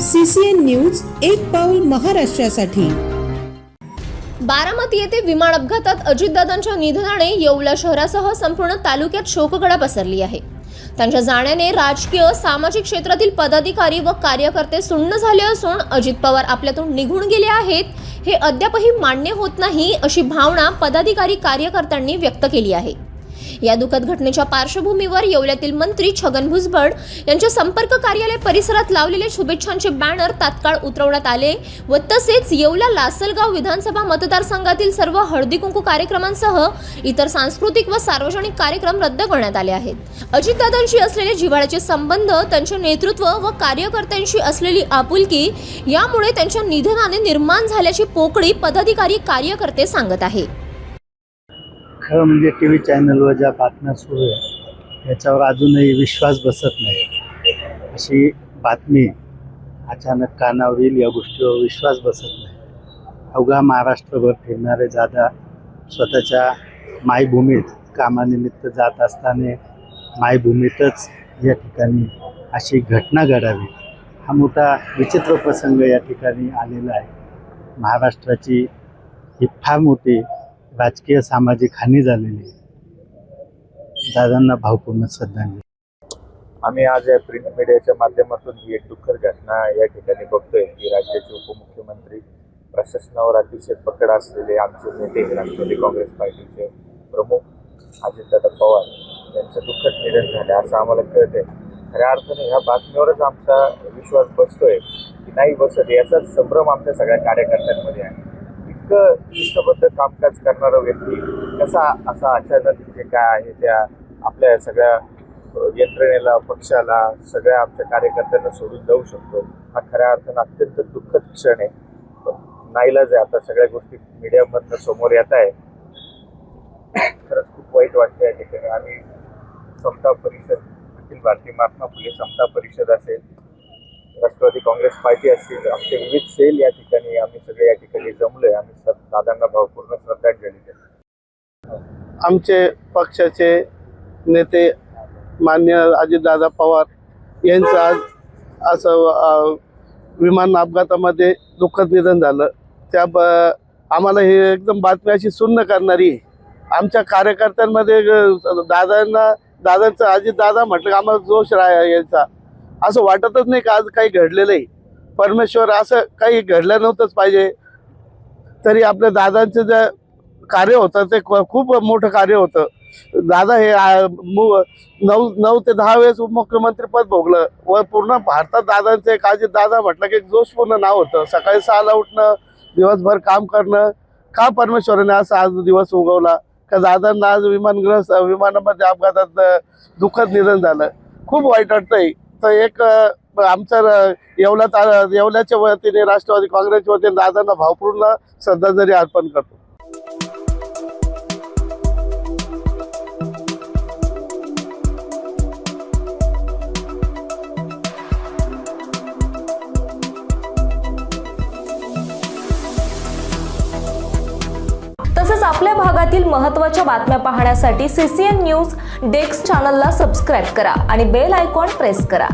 CCN news एक पाऊल महाराष्ट्रासाठी. बारामती येथे विमान अपघातात अजितदादांच्या निधनाने येवला शहरासह संपूर्ण तालुक्यात शोकगडा पसरली आहे. त्यांच्या जाण्याने राजकीय सामाजिक क्षेत्रातील पदाधिकारी व कार्यकर्ते सुन्न झाले असून अजित पवार आपल्यातून निघून गेले आहेत हे अद्यापही मान्य होत नाही अशी भावना पदाधिकारी कार्यकर्त्यांनी व्यक्त केली आहे. या दुःखद घटनेच्या पार्श्वभूमीवर येवल्यातील मंत्री छगन भुजबळ यांच्या संपर्क कार्यालय परिसरात लावलेले शुभेच्छांचे बॅनर तात्काळ उतरवण्यात आले व तसेच येवला लासलगाव विधानसभा मतदारसंघातील सर्व हळदी कुंकू कार्यक्रमांसह इतर सांस्कृतिक व सार्वजनिक कार्यक्रम रद्द करण्यात आले आहेत. अजितदादांशी असलेले जिव्हाळ्याचे संबंध त्यांचे नेतृत्व व कार्यकर्त्यांशी असलेली आपुलकी यामुळे त्यांच्या निधनाने निर्माण झाल्याची पोकळी पदाधिकारी कार्यकर्ते सांगत आहे. खरं म्हणजे टी व्ही चॅनलवर ज्या बातम्या सुरू आहे याच्यावर अजूनही विश्वास बसत नाही. अशी बातमी अचानक कानावर येईल या गोष्टीवर विश्वास बसत नाही. अवघा महाराष्ट्रभर फिरणारे दादा स्वतःच्या मायभूमीत कामानिमित्त जात असताना मायभूमीतच या ठिकाणी अशी घटना घडावी. हा मोठा विचित्र प्रसंग या ठिकाणी आलेला आहे. महाराष्ट्राची ही फार मोठी राजकीय सामाजिक हानी झालेली आहे. दादांना भावपूर्ण श्रद्धांजली. आम्ही आज या प्रिंट मीडियाच्या माध्यमातून ही एक दुःखद घटना या ठिकाणी बघतोय. की राज्याचे उपमुख्यमंत्री प्रशासनावर अतिशय पकड असलेले आमचे नेते राष्ट्रवादी काँग्रेस पार्टीचे प्रमुख अजितदादा पवार यांचं दुःखद निधन झालं असं आम्हाला कळतंय. खऱ्या अर्थाने ह्या बातमीवरच आमचा विश्वास बसतोय की नाही बसत याचाच संभ्रम आमच्या सगळ्या कार्यकर्त्यांमध्ये आहे. इतकं शिस्तबद्ध कामकाज करणारा व्यक्ती कसा असा अचानक जे काय आहे त्या आपल्या सगळ्या यंत्रणेला पक्षाला सगळ्या आमच्या कार्यकर्त्यांना सोडून जाऊ शकतो? हा खऱ्या अर्थानं अत्यंत दुःखद क्षण आहे. नाईलाज आहे. आता सगळ्या गोष्टी मीडियामधनं समोर येत आहे. खरंच खूप वाईट वाटतं या ठिकाणी. आम्ही समता परिषद अखिल भारतीय महात्मा फुले समता परिषद असेल राष्ट्रवादी काँग्रेस पार्टी असेल आमचे विविध सेल या ठिकाणी आम्ही सगळे या ठिकाणी जमलोय. आम्ही दादांना भावपूर्ण श्रद्धांजली देतो आमचे पक्षाचे नेते मान्य अजितदादा पवार यांचं आज असं विमान अपघातामध्ये दुःखद निधन झालं. त्या ब आम्हाला हे एकदम बातमी अशी सुन्न करणारी आमच्या कार्यकर्त्यांमध्ये दादांना दादांचं अजितदादा म्हटलं का आम्हाला जोश राहा यायचा. असं वाटतच नाही का आज काही घडलेलं आहे परमेश्वर असं काही घडलं नव्हतंच पाहिजे. तरी आपल्या दादांचं जे कार्य होतं ते ख- खूप मोठं कार्य होतं. दादा हे नऊ नऊ ते दहा वेळेस उपमुख्यमंत्री पद भोगलं. व पूर्ण भारतात दादांचं एक अजित दादा म्हटलं की एक जोशपूर्ण नाव होतं. सकाळी सहाला उठणं दिवसभर काम करणं. का परमेश्वराने असा आज दिवस उगवला? का दादांना आज विमानग्रस्त विमानामध्ये अपघातात दुःखद निधन झालं. खूप वाईट वाटतंय. तर एक आमचं येवला येवल्याच्या वतीने राष्ट्रवादी काँग्रेसच्या वतीने दादांना भावपूर्ण श्रद्धांजली अर्पण करतो. तसंच आपल्या भागातील महत्त्वाच्या बातम्या पाहण्यासाठी सीसीएन न्यूज डेस्क चॅनलला सबस्क्राईब करा आणि बेल आयकॉन प्रेस करा.